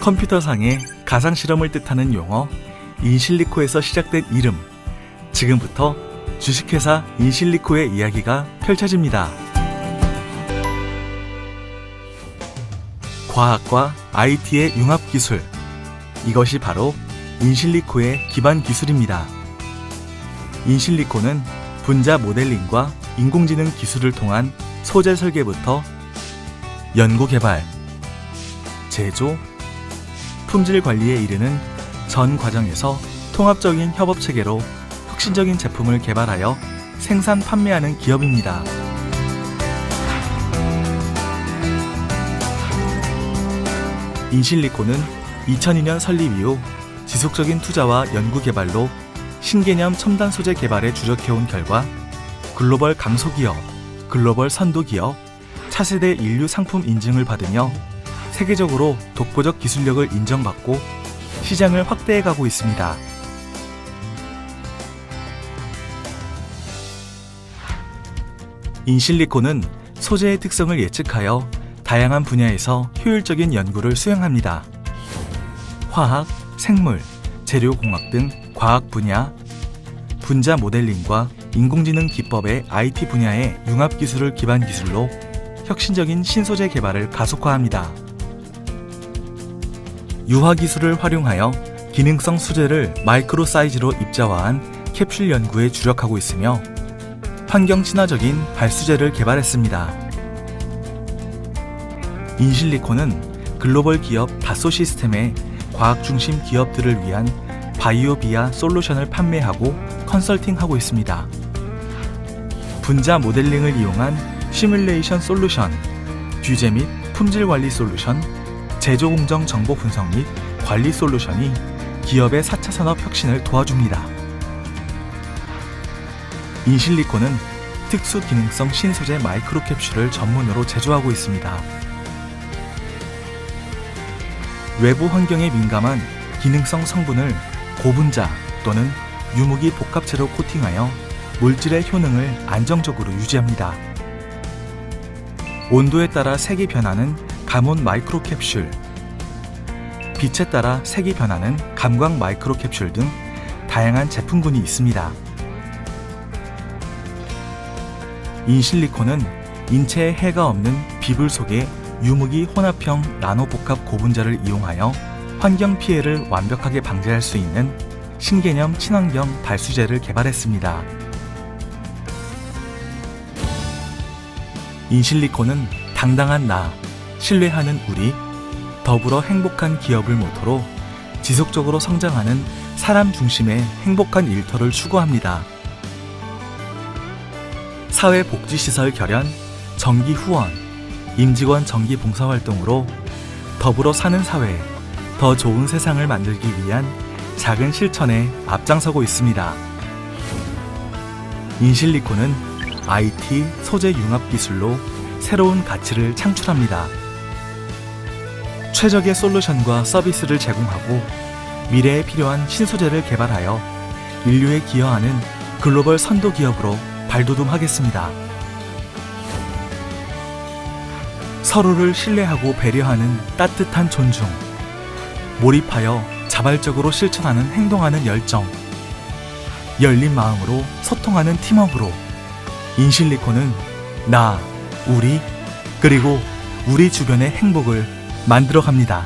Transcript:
컴퓨터상의 가상 실험을 뜻하는 용어 인실리코에서 시작된 이름. 지금부터 주식회사 인실리코의 이야기가 펼쳐집니다. 과학과 IT의 융합 기술. 이것이 바로 인실리코의 기반 기술입니다. 인실리코는 분자 모델링과 인공지능 기술을 통한 소재 설계부터 연구 개발, 제조, 품질 관리에 이르는 전 과정에서 통합적인 협업 체계로 혁신적인 제품을 개발하여 생산 판매하는 기업입니다. 인실리코는 2002년 설립 이후 지속적인 투자와 연구 개발로 신개념 첨단 소재 개발에 주력해온 결과 글로벌 강소기업, 글로벌 선도기업, 차세대 인류 상품 인증을 받으며 세계적으로 독보적 기술력을 인정받고 시장을 확대해 가고 있습니다. 인실리코는 소재의 특성을 예측하여 다양한 분야에서 효율적인 연구를 수행합니다. 화학, 생물, 재료공학 등 과학 분야, 분자 모델링과 인공지능 기법의 IT 분야의 융합 기술을 기반 기술로 혁신적인 신소재 개발을 가속화합니다. 유화 기술을 활용하여 기능성 수제를 마이크로 사이즈로 입자화한 캡슐 연구에 주력하고 있으며 환경 친화적인 발수제를 개발했습니다. 인실리코는 글로벌 기업 다소 시스템의 과학 중심 기업들을 위한 바이오 비아 솔루션을 판매하고 컨설팅하고 있습니다. 분자 모델링을 이용한 시뮬레이션 솔루션, 규제 및 품질 관리 솔루션, 제조 공정 정보 분석 및 관리 솔루션이 기업의 4차 산업 혁신을 도와줍니다. 인실리코는 특수 기능성 신소재 마이크로 캡슐을 전문으로 제조하고 있습니다. 외부 환경에 민감한 기능성 성분을 고분자 또는 유무기 복합체로 코팅하여 물질의 효능을 안정적으로 유지합니다. 온도에 따라 색이 변하는 가몬 마이크로 캡슐, 빛에 따라 색이 변하는 감광 마이크로 캡슐 등 다양한 제품군이 있습니다. 인실리콘은 인체에 해가 없는 비불 속에 유무기 혼합형 나노 복합 고분자를 이용하여 환경 피해를 완벽하게 방지할 수 있는 신개념 친환경 발수제를 개발했습니다. 인실리콘은 당당한 나, 신뢰하는 우리, 더불어 행복한 기업을 모토로 지속적으로 성장하는 사람 중심의 행복한 일터를 추구합니다. 사회복지시설 결연, 정기 후원, 임직원 정기 봉사활동으로 더불어 사는 사회, 더 좋은 세상을 만들기 위한 작은 실천에 앞장서고 있습니다. 인실리코는 IT 소재 융합 기술로 새로운 가치를 창출합니다. 최적의 솔루션과 서비스를 제공하고 미래에 필요한 신소재를 개발하여 인류에 기여하는 글로벌 선도 기업으로 발돋움하겠습니다. 서로를 신뢰하고 배려하는 따뜻한 존중, 몰입하여 자발적으로 실천하는 행동하는 열정, 열린 마음으로 소통하는 팀워크로 인실리코는 나, 우리, 그리고 우리 주변의 행복을 만들어 갑니다.